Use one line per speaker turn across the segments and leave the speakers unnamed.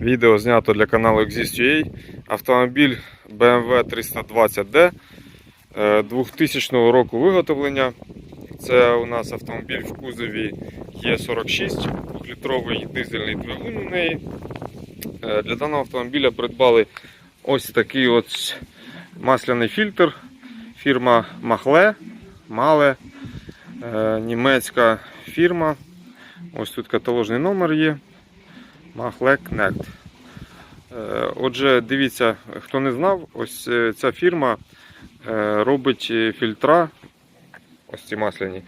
Відео знято для каналу Exist.ua. Автомобіль BMW 320D е, 2000 року виготовлення. Це у нас автомобіль в кузові Є46, 2-літровий дизельний двигун у неї. Е, Для даного автомобіля придбали ось такий от масляний фільтр. Фірма Махле, Мале, е, німецька фірма. Ось тут каталожний номер є. Махле Кнект. Е, Отже, дивіться, хто не знав, ось е, ця фірма е, робить фільтра, ось ці масляні,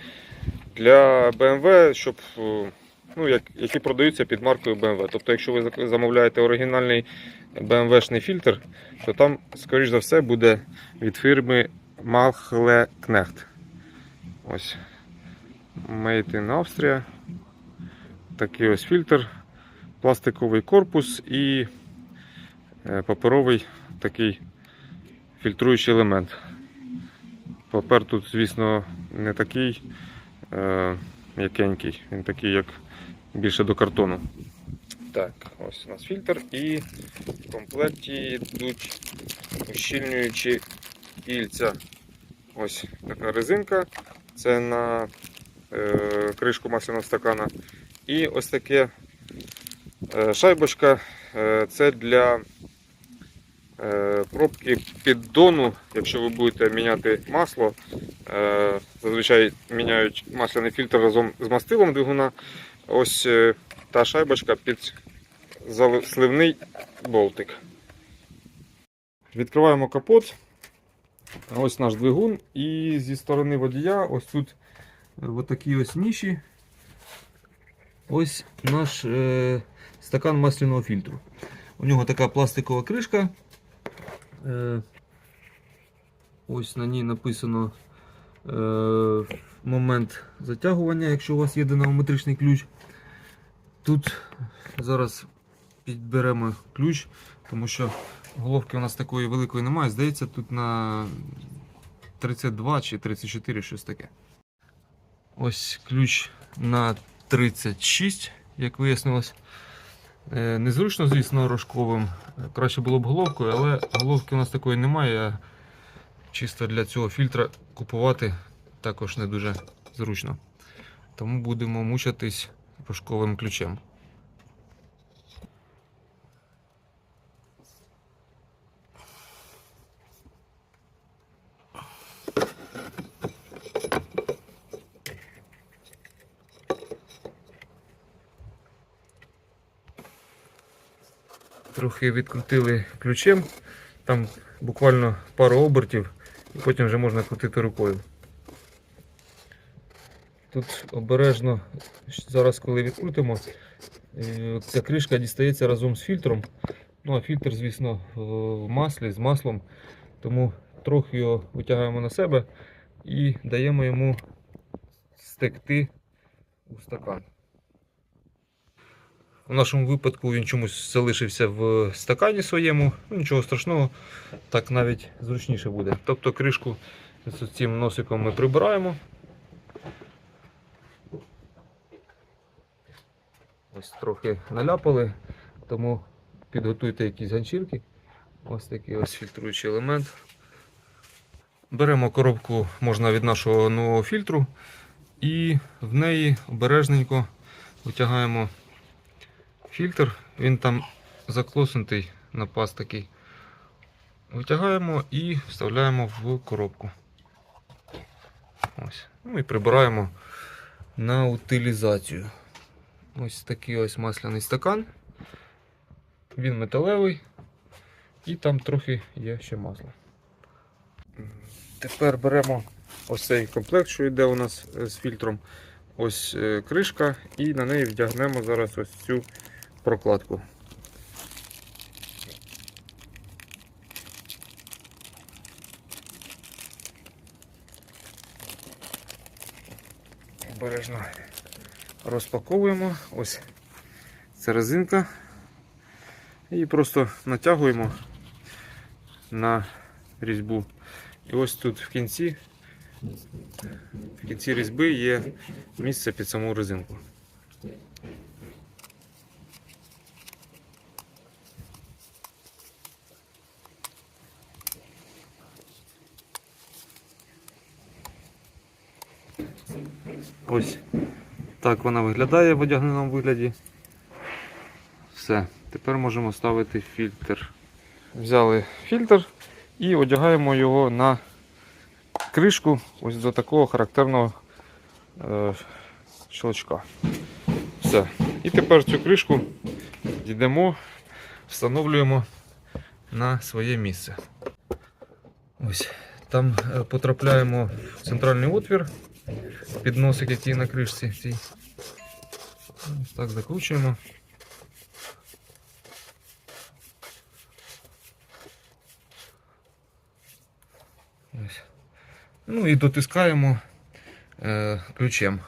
для BMW, щоб, ну, як, які продаються під маркою BMW. Тобто, якщо ви замовляєте оригінальний BMW-шний фільтр, то там, скоріш за все, буде від фірми Махле Кнехт. Ось. Made in Austria. Такий ось фільтр, пластиковий корпус і е, паперовий такий фільтруючий елемент. Папер тут, звісно, не такий е, м'якенький, він такий, як більше до картону. Так, ось у нас фільтр і в комплекті йдуть ущільнюючі кільця. Ось така резинка. Це на е, кришку масляного стакана. І ось таке шайбочка. Е, це для е, пробки піддону, якщо ви будете міняти масло. Е, зазвичай міняють масляний фільтр разом з мастилом двигуна. Ось е, та шайбочка під сливний болтик. Відкриваємо капот. Ось наш двигун. І зі сторони водія, ось тут е, отакі ось ніші. Ось наш е, стакан масляного фільтру. У нього така пластикова кришка. Е, ось на ній написано е, момент затягування, якщо у вас є динамометричний ключ. Тут зараз підберемо ключ, тому що головки у нас такої великої немає. Здається, тут на 32 чи 34 щось таке. Ось ключ на 36, як вияснилось. Е, Незручно, звісно, рожковим. Краще було б головкою, але головки у нас такої немає. Чисто для цього фільтра купувати також не дуже зручно. Тому будемо мучатись рожковим ключем. Трохи відкрутили ключем, там буквально пару обертів, і потім вже можна крутити рукою. Тут обережно, зараз коли відкрутимо, е, ця кришка дістається разом з фільтром. Ну а фільтр, звісно, в маслі з маслом, тому трохи його витягаємо на себе і даємо йому стекти у стакан. У нашому випадку він чомусь залишився в стакані своєму. Ну, Нічого страшного, так навіть зручніше буде. Тобто кришку з цим носиком ми прибираємо. Ось трохи наляпали, тому підготуйте якісь ганчірки. Ось такий ось фільтруючий елемент. Беремо коробку можна від нашого нового фільтру і в неї обережненько витягаємо фільтр, він там заклоснутий на паз такий. Витягаємо і вставляємо в коробку. Ось. Ну і прибираємо на утилізацію. Ось такий ось масляний стакан. Він металевий і там трохи є ще масло. Тепер беремо ось цей комплект, що йде у нас з фільтром. Ось е, кришка, і на неї вдягнемо зараз ось цю прокладку. Обережно розпаковуємо. Ось ця резинка. І просто натягуємо на різьбу. І ось тут в кінці, в кінці різьби є місце під саму резинку. Ось так вона виглядає в одягненому вигляді. Все, тепер можемо ставити фільтр. Взяли фільтр і одягаємо його на кришку ось до такого характерного е, щелчка. Все. І тепер цю кришку йдемо, встановлюємо на своє місце. Ось. Там е, потрапляємо в центральний отвір під носик, який на кришці. цій. Ось так закручуємо. Ось. Ну і дотискаємо е, ключем.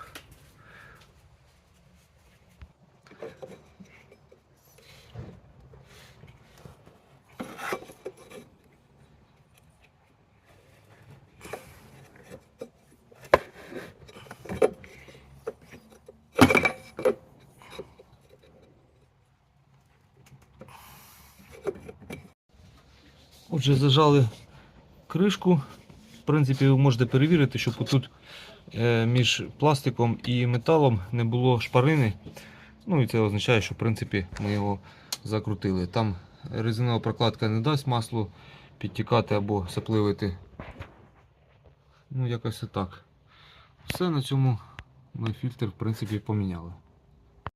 Отже, зажали кришку. В принципі, ви можете перевірити, щоб тут е, між пластиком і металом не було шпарини. Ну і це означає, що в принципі ми його закрутили. Там резинова прокладка не дасть маслу підтікати або сапливити. Ну, якось отак. Все на цьому ми фільтр в принципі поміняли.